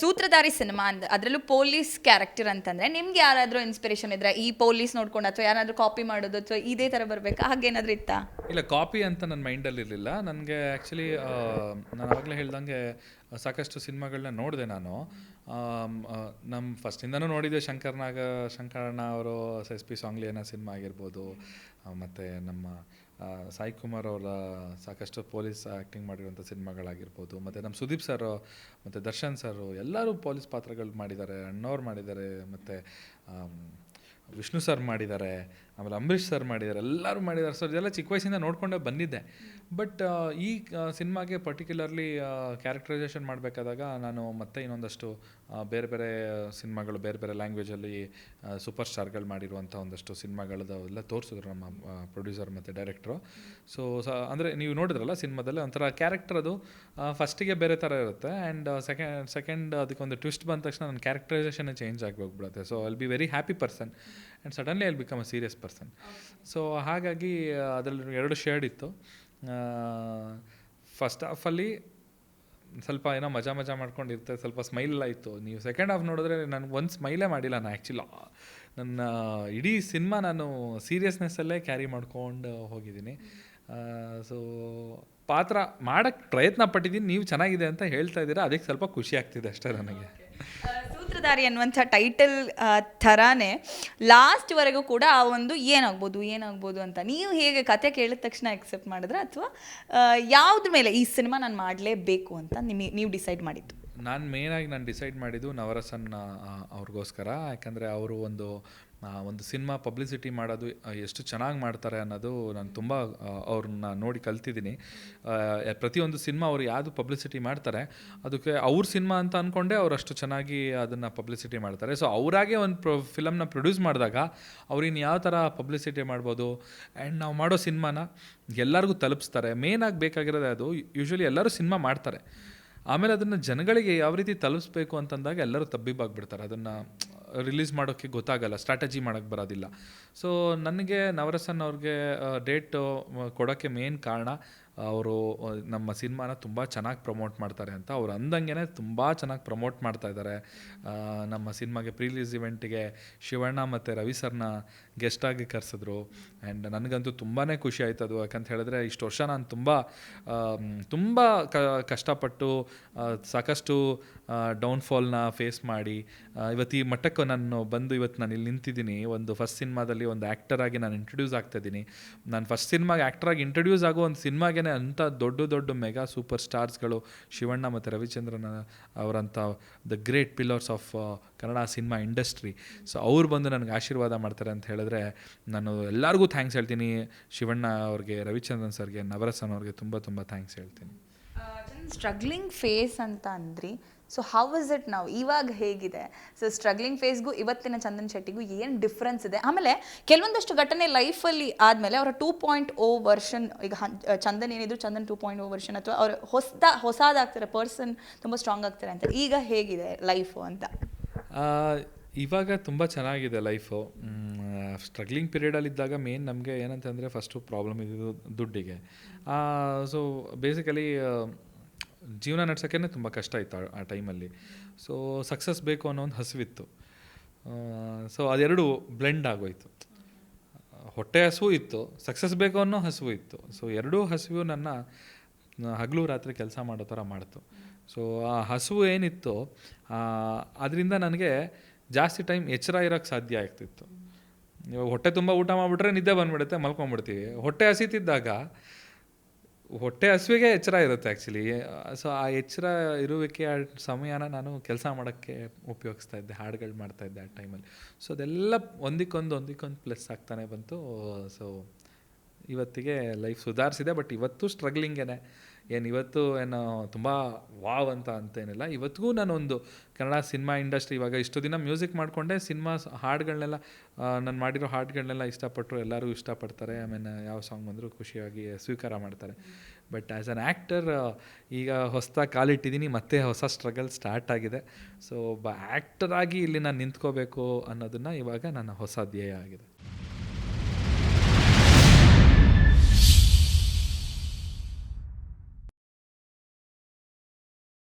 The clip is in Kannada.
ಸೂತ್ರಧಾರಿ ಸಿನಿಮಾ ಅಂದ ಅದರಲ್ಲೂ ಪೊಲೀಸ್ ಕ್ಯಾರೆಕ್ಟರ್ ಅಂತಂದ್ರೆ ನಿಮ್ಗೆ ಯಾರಾದರೂ ಇನ್ಸ್ಪಿರೇಷನ್ ಇದ್ರೆ ಈ ಪೊಲೀಸ್ ನೋಡ್ಕೊಂಡು ಅಥವಾ ಯಾರಾದರೂ ಕಾಪಿ ಮಾಡೋದು ಅಥವಾ ಇದೇ ತರ ಬರಬೇಕಾ? ಹಾಗೇನಾದ್ರೂ ಇತ್ತಾ? ಇಲ್ಲ ಕಾಪಿ ಅಂತ ನನ್ನ ಮೈಂಡಲ್ಲಿ ಇರಲಿಲ್ಲ. ನನಗೆ ಆ್ಯಕ್ಚುಲಿ ನಾನು ಆವಾಗಲೇ ಹೇಳ್ದಂಗೆ ಸಾಕಷ್ಟು ಸಿನಿಮಾಗಳನ್ನ ನೋಡಿದೆ ನಾನು. ನಮ್ಮ ಫಸ್ಟಿಂದನೂ ನೋಡಿದ್ದೆ ಶಂಕರ್ನಾಗ, ಶಂಕರಣ್ಣ ಅವರು, ಎಸ್ ಪಿ ಸಾಂಗ್ಲಿಯನ ಸಿನಿಮಾ ಆಗಿರ್ಬೋದು ಮತ್ತು ನಮ್ಮ ಸಾಯಿ ಕುಮಾರ್ ಅವರ ಸಾಕಷ್ಟು ಪೊಲೀಸ್ ಆ್ಯಕ್ಟಿಂಗ್ ಮಾಡಿರುವಂಥ ಸಿನಿಮಾಗಳಾಗಿರ್ಬೋದು, ಮತ್ತು ನಮ್ಮ ಸುದೀಪ್ ಸರ್ ಮತ್ತು ದರ್ಶನ್ ಸರು ಎಲ್ಲರೂ ಪೊಲೀಸ್ ಪಾತ್ರಗಳು ಮಾಡಿದ್ದಾರೆ, ಅಣ್ಣವ್ರು ಮಾಡಿದ್ದಾರೆ, ಮತ್ತು ವಿಷ್ಣು ಸರ್ ಮಾಡಿದ್ದಾರೆ. ಆಮೇಲೆ ಅಂಬರೀಷ್ ಸರ್ ಮಾಡಿದ್ದಾರೆ, ಎಲ್ಲರೂ ಮಾಡಿದ್ದಾರೆ. ಸರ್ ಇದೆಲ್ಲ ಚಿಕ್ಕ ವಯಸ್ಸಿಂದ ನೋಡ್ಕೊಂಡೇ ಬಂದಿದ್ದೆ. ಬಟ್ ಈ ಸಿನಿಮಾಗೆ ಪರ್ಟಿಕ್ಯುಲರ್ಲಿ ಕ್ಯಾರೆಕ್ಟರೈಸೇಷನ್ ಮಾಡಬೇಕಾದಾಗ ನಾನು ಮತ್ತೆ ಇನ್ನೊಂದಷ್ಟು ಬೇರೆ ಬೇರೆ ಸಿನಿಮಾಗಳು, ಬೇರೆ ಬೇರೆ ಲ್ಯಾಂಗ್ವೇಜಲ್ಲಿ ಸೂಪರ್ ಸ್ಟಾರ್ಗಳು ಮಾಡಿರುವಂಥ ಒಂದಷ್ಟು ಸಿನಿಮಾಗಳದ್ದು ಎಲ್ಲ ತೋರಿಸಿದ್ರು ನಮ್ಮ ಪ್ರೊಡ್ಯೂಸರ್ ಮತ್ತು ಡೈರೆಕ್ಟ್ರು ಸೊ ಸ, ಅಂದರೆ ನೀವು ನೋಡಿದ್ರಲ್ಲ ಸಿನಿಮಾದಲ್ಲಿ ಒಂಥರ ಕ್ಯಾರೆಕ್ಟರ್ ಅದು ಫಸ್ಟಿಗೆ ಬೇರೆ ಥರ ಇರುತ್ತೆ. ಆ್ಯಂಡ್ ಸೆಕೆಂಡ್ ಸೆಕೆಂಡ್ ಅದಕ್ಕೊಂದು ಟ್ವಿಸ್ಟ್ ಬಂದ ತಕ್ಷಣ ನನ್ನ ಕ್ಯಾರೆಕ್ಟರೈಸೇಷನ್ ಚೇಂಜ್ ಆಗಿ ಹೋಗ್ಬಿಡುತ್ತೆ so I'll be very happy person and suddenly I'll become a serious person so ಹಾಗಾಗಿ, ಅದರಲ್ಲಿ ಎರಡು ಶೇಡ್ ಇತ್ತು. ಫಸ್ಟ್ ಹಾಫಲ್ಲಿ ಸ್ವಲ್ಪ ಏನೋ ಮಜಾ ಮಜಾ ಮಾಡ್ಕೊಂಡಿರ್ತೆ, ಸ್ವಲ್ಪ ಸ್ಮೈಲ್ ಇತ್ತು. ನೀವು ಸೆಕೆಂಡ್ ಹಾಫ್ ನೋಡಿದ್ರೆ ನಾನು ಒಂದು ಸ್ಮೈಲೇ ಮಾಡಿಲ್ಲ ನಾನು ಆ್ಯಕ್ಚುಲಿ ನನ್ನ ಇಡೀ ಸಿನಿಮಾ ನಾನು ಸೀರಿಯಸ್ನೆಸ್ಸಲ್ಲೇ ಕ್ಯಾರಿ ಮಾಡ್ಕೊಂಡು ಹೋಗಿದ್ದೀನಿ. ಸೊ ಪಾತ್ರ ಮಾಡೋಕ್ಕೆ ಪ್ರಯತ್ನ ಪಟ್ಟಿದ್ದೀನಿ, ನೀವು ಚೆನ್ನಾಗಿದೆ ಅಂತ ಹೇಳ್ತಾ ಇದ್ದೀರಾ, ಅದಕ್ಕೆ ಸ್ವಲ್ಪ ಖುಷಿ ಆಗ್ತಿದೆ ಅಷ್ಟೇ ನನಗೆ. ಸೂತ್ರಧಾರಿ ಅನ್ನುವಂಥ ಟೈಟಲ್ ಥರಾನೇ ಲಾಸ್ಟ್ವರೆಗೂ ಕೂಡ ಆ ಒಂದು ಏನಾಗ್ಬೋದು ಏನಾಗ್ಬೋದು ಅಂತ. ನೀವು ಹೇಗೆ ಕತೆ ಕೇಳಿದ ತಕ್ಷಣ ಎಕ್ಸೆಪ್ಟ್ ಮಾಡಿದ್ರೆ? ಅಥವಾ ಯಾವ್ದ್ರ ಮೇಲೆ ಈ ಸಿನಿಮಾ ನಾನು ಮಾಡಲೇಬೇಕು ಅಂತ ನಿಮಗೆ ನೀವು ಡಿಸೈಡ್ ಮಾಡಿದ್ದು? ನಾನು ಮೇನಾಗಿ ನಾನು ಡಿಸೈಡ್ ಮಾಡಿದ್ದು ನವರಸನ್ನ ಅವ್ರಿಗೋಸ್ಕರ. ಯಾಕಂದರೆ ಅವರು ಒಂದು ಒಂದು ಸಿನಿಮಾ ಪಬ್ಲಿಸಿಟಿ ಮಾಡೋದು ಎಷ್ಟು ಚೆನ್ನಾಗಿ ಮಾಡ್ತಾರೆ ಅನ್ನೋದು ನಾನು ತುಂಬ ಅವ್ರನ್ನ ನೋಡಿ ಕಲ್ತಿದ್ದೀನಿ. ಪ್ರತಿಯೊಂದು ಸಿನಿಮಾ ಅವ್ರು ಯಾವುದು ಪಬ್ಲಿಸಿಟಿ ಮಾಡ್ತಾರೆ, ಅದಕ್ಕೆ ಅವ್ರ ಸಿನಿಮಾ ಅಂತ ಅಂದ್ಕೊಂಡೇ ಅವ್ರು ಅಷ್ಟು ಚೆನ್ನಾಗಿ ಅದನ್ನು ಪಬ್ಲಿಸಿಟಿ ಮಾಡ್ತಾರೆ. ಸೊ ಅವರಾಗೆ ಒಂದು ಪ್ರೊ, ಫಿಲಮ್ನ ಪ್ರೊಡ್ಯೂಸ್ ಮಾಡಿದಾಗ ಅವ್ರಿನ್ನು ಯಾವ ಥರ ಪಬ್ಲಿಸಿಟಿ ಮಾಡ್ಬೋದು ಆ್ಯಂಡ್ ನಾವು ಮಾಡೋ ಸಿನಿಮಾನ ಎಲ್ಲರಿಗೂ ತಲುಪಿಸ್ತಾರೆ. ಆಗಿ ಬೇಕಾಗಿರೋದೇ ಅದು ಯೂಶ್ವಲಿ ಎಲ್ಲರೂ ಸಿನಿಮಾ ಮಾಡ್ತಾರೆ. ಆಮೇಲೆ ಅದನ್ನು ಜನಗಳಿಗೆ ಯಾವ ರೀತಿ ತಲುಪಿಸ್ಬೇಕು ಅಂತಂದಾಗ ಎಲ್ಲರೂ ತಬ್ಬಿಬ್ಬಾಗ್ಬಿಡ್ತಾರೆ ಅದನ್ನು ರಿಲೀಸ್ ಮಾಡೋಕ್ಕೆ ಗೊತ್ತಾಗಲ್ಲ ಸ್ಟ್ರಾಟಜಿ ಮಾಡೋಕ್ಕೆ ಬರೋದಿಲ್ಲ. ಸೊ ನನಗೆ ನವರಸನ್ ಅವ್ರಿಗೆ ಡೇಟ್ ಕೊಡೋಕ್ಕೆ ಮೇನ್ ಕಾರಣ ಅವರು ನಮ್ಮ ಸಿನಿಮಾನ ತುಂಬ ಚೆನ್ನಾಗಿ ಪ್ರಮೋಟ್ ಮಾಡ್ತಾರೆ ಅಂತ ಅವ್ರು ಅಂದಂಗೆ ತುಂಬ ಚೆನ್ನಾಗಿ ಪ್ರಮೋಟ್ ಮಾಡ್ತಾ ಇದ್ದಾರೆ. ನಮ್ಮ ಸಿನಿಮಾಗೆ ಪ್ರೀಲೀಸ್ ಇವೆಂಟಿಗೆ ಶಿವಣ್ಣ ಮತ್ತು ರವಿ ಸರ್ನ ಗೆಸ್ಟಾಗಿ ಕರೆಸಿದ್ರು. ಆ್ಯಂಡ್ ನನಗಂತೂ ತುಂಬಾ ಖುಷಿ ಆಯ್ತು ಅದು ಯಾಕಂತ ಹೇಳಿದ್ರೆ ಇಷ್ಟು ವರ್ಷ ನಾನು ತುಂಬ ತುಂಬ ಕಷ್ಟಪಟ್ಟು ಸಾಕಷ್ಟು ಡೌನ್ಫಾಲ್ನ ಫೇಸ್ ಮಾಡಿ ಇವತ್ತು ಈ ಮಟ್ಟಕ್ಕೆ ನಾನು ಬಂದು ಇವತ್ತು ನಾನು ಇಲ್ಲಿ ನಿಂತಿದ್ದೀನಿ. ಒಂದು ಫಸ್ಟ್ ಸಿನಿಮಾದಲ್ಲಿ ಒಂದು ಆ್ಯಕ್ಟರಾಗಿ ನಾನು ಇಂಟ್ರೊಡ್ಯೂಸ್ ಆಗ್ತಾ ಇದ್ದೀನಿ. ನಾನು ಫಸ್ಟ್ ಸಿನಿಮಾಗೆ ಆ್ಯಕ್ಟರಾಗಿ ಇಂಟ್ರೊಡ್ಯೂಸ್ ಆಗೋ ಒಂದು ಸಿನಿಮಾಗೆ ಅಂಥ ದೊಡ್ಡ ದೊಡ್ಡ ಮೆಗಾ ಸೂಪರ್ ಸ್ಟಾರ್ಸ್ಗಳು ಶಿವಣ್ಣ ಮತ್ತು Ravichandran ಅವರಂಥ the great pillars of Kannada cinema industry. So ಅವ್ರು ಬಂದು ನನಗೆ ಆಶೀರ್ವಾದ ಮಾಡ್ತಾರೆ ಅಂತ ಹೇಳಿದ್ರೆ ನಾನು ಎಲ್ಲರಿಗೂ ಥ್ಯಾಂಕ್ಸ್ ಹೇಳ್ತೀನಿ. ಶಿವಣ್ಣ ಅವ್ರಿಗೆ, ರವಿಚಂದ್ರನ್ ಸರ್ಗೆ ನವರಸನ್ ಅವ್ರಿಗೆ ತುಂಬ ತುಂಬ ಥ್ಯಾಂಕ್ಸ್ ಹೇಳ್ತೀನಿ. ಸ್ಟ್ರಗ್ಲಿಂಗ್ ಫೇಸ್ ಅಂತ ಅಂದ್ರಿ ಸೊ ಹೌ ಇಸ್ ಇಟ್ ನಾವು ಇವಾಗ ಹೇಗಿದೆ? ಸೊ ಸ್ಟ್ರಗ್ಲಿಂಗ್ ಫೇಸ್ಗೂ ಇವತ್ತಿನ ಚಂದನ್ ಶೆಟ್ಟಿಗೂ ಏನು ಡಿಫ್ರೆನ್ಸ್ ಇದೆ? ಆಮೇಲೆ ಕೆಲವೊಂದಷ್ಟು ಘಟನೆ ಲೈಫಲ್ಲಿ ಆದಮೇಲೆ ಅವರ ಟೂ ಪಾಯಿಂಟ್ ಓ ವರ್ಷನ್ ಈಗ ಚಂದನ್ ಏನಿದ್ರು Chandan two point O version ಅಥವಾ ಅವ್ರು ಹೊಸದ, ಹೊಸದಾಗ್ತಾರೆ ಪರ್ಸನ್ ತುಂಬ ಸ್ಟ್ರಾಂಗ್ ಆಗ್ತಾರೆ ಅಂತ. ಈಗ ಹೇಗಿದೆ ಲೈಫು ಅಂತ? ಇವಾಗ ತುಂಬ ಚೆನ್ನಾಗಿದೆ ಲೈಫು ಸ್ಟ್ರಗ್ಲಿಂಗ್ ಪೀರಿಯಡಲ್ಲಿದ್ದಾಗ ಮೇನ್ ನಮಗೆ ಏನಂತಂದರೆ ಫಸ್ಟು ಪ್ರಾಬ್ಲಮ್ ಇದ್ದಿದ್ದು ದುಡ್ಡಿಗೆ. ಸೊ ಬೇಸಿಕಲಿ ಜೀವನ ನಡ್ಸೋಕ್ಕೇ ತುಂಬ ಕಷ್ಟ ಇತ್ತು ಆ- ಟೈಮಲ್ಲಿ. ಸೊ ಸಕ್ಸಸ್ ಬೇಕು ಅನ್ನೋ ಒಂದು ಹಸಿವಿತ್ತು. ಸೊ ಅದೆರಡು ಬ್ಲೆಂಡ್ ಆಗೋಯ್ತು. ಹೊಟ್ಟೆ ಹಸುವು ಇತ್ತು ಸಕ್ಸಸ್ ಬೇಕು ಅನ್ನೋ ಹಸಿವು ಇತ್ತು. ಸೊ ಎರಡೂ ಹಸಿವು ನನ್ನ ಹಗಲು ರಾತ್ರಿ ಕೆಲಸ ಮಾಡೋ ಥರ ಮಾಡ್ತು. ಸೊ ಆ ಹಸಿವು ಏನಿತ್ತು ಅದರಿಂದ ನನಗೆ ಜಾಸ್ತಿ ಟೈಮ್ ಎಚ್ಚರ ಇರೋಕ್ಕೆ ಸಾಧ್ಯ ಆಗ್ತಿತ್ತು. ಇವಾಗ ಹೊಟ್ಟೆ ತುಂಬ ಊಟ ಮಾಡಿಬಿಟ್ರೆ ನಿದ್ದೆ ಬಂದ್ಬಿಡುತ್ತೆ ಮಲ್ಕೊಂಡ್ಬಿಡ್ತೀವಿ ಹೊಟ್ಟೆ ಹಸಿತಿದ್ದಾಗ ಹೊಟ್ಟೆ ಹಸುವಿಗೆ ಎಚ್ಚರ ಇರುತ್ತೆ ಆ್ಯಕ್ಚುಲಿ ಸೊ ಆ ಎಚ್ಚರ ಇರುವಿಕೆ, ಆ ಸಮಯನ ನಾನು ಕೆಲಸ ಮಾಡೋಕ್ಕೆ ಉಪಯೋಗಿಸ್ತಾ ಇದ್ದೆ, ಹಾಡುಗಳು ಮಾಡ್ತಾ ಇದ್ದೆ ಆ ಟೈಮಲ್ಲಿ ಸೊ ಅದೆಲ್ಲ ಒಂದಕ್ಕೊಂದು ಒಂದಕ್ಕೊಂದು ಪ್ಲಸ್ ಆಗ್ತಾನೆ ಬಂತು. ಸೊ ಇವತ್ತಿಗೆ ಲೈಫ್ ಸುಧಾರಿಸಿದೆ ಬಟ್ ಇವತ್ತು ಸ್ಟ್ರಗ್ಲಿಂಗೇನೆ ಏನು ಇವತ್ತು ಏನು ತುಂಬ ವಾವ್ ಅಂತ ಅಂತೇನಿಲ್ಲ. ಇವತ್ತಿಗೂ ನಾನು ಒಂದು ಕನ್ನಡ ಸಿನಿಮಾ ಇಂಡಸ್ಟ್ರಿ ಇವಾಗ ಇಷ್ಟು ದಿನ ಮ್ಯೂಸಿಕ್ ಮಾಡಿಕೊಂಡೆ. ಸಿನಿಮಾ ಹಾಡುಗಳನ್ನೆಲ್ಲ ನಾನು ಮಾಡಿರೋ ಹಾಡುಗಳನ್ನೆಲ್ಲ ಇಷ್ಟಪಟ್ಟರು ಎಲ್ಲರೂ ಇಷ್ಟಪಡ್ತಾರೆ. ಆಮೇಲೆ ಯಾವ ಸಾಂಗ್ ಬಂದರೂ ಖುಷಿಯಾಗಿ ಸ್ವೀಕಾರ ಮಾಡ್ತಾರೆ. ಬಟ್ ಆ್ಯಸ್ ಅನ್ ಆ್ಯಕ್ಟರ್ ಈಗ ಹೊಸದಾಗಿ ಕಾಲಿಟ್ಟಿದ್ದೀನಿ ಮತ್ತೆ ಹೊಸ ಸ್ಟ್ರಗಲ್ ಸ್ಟಾರ್ಟ್ ಆಗಿದೆ. ಸೊ ಒಬ್ಬ ಆ್ಯಕ್ಟರಾಗಿ ಇಲ್ಲಿ ನಾನು ನಿಂತ್ಕೋಬೇಕು ಅನ್ನೋದನ್ನು ಇವಾಗ ನನ್ನ ಹೊಸ ಧ್ಯೇಯ ಆಗಿದೆ.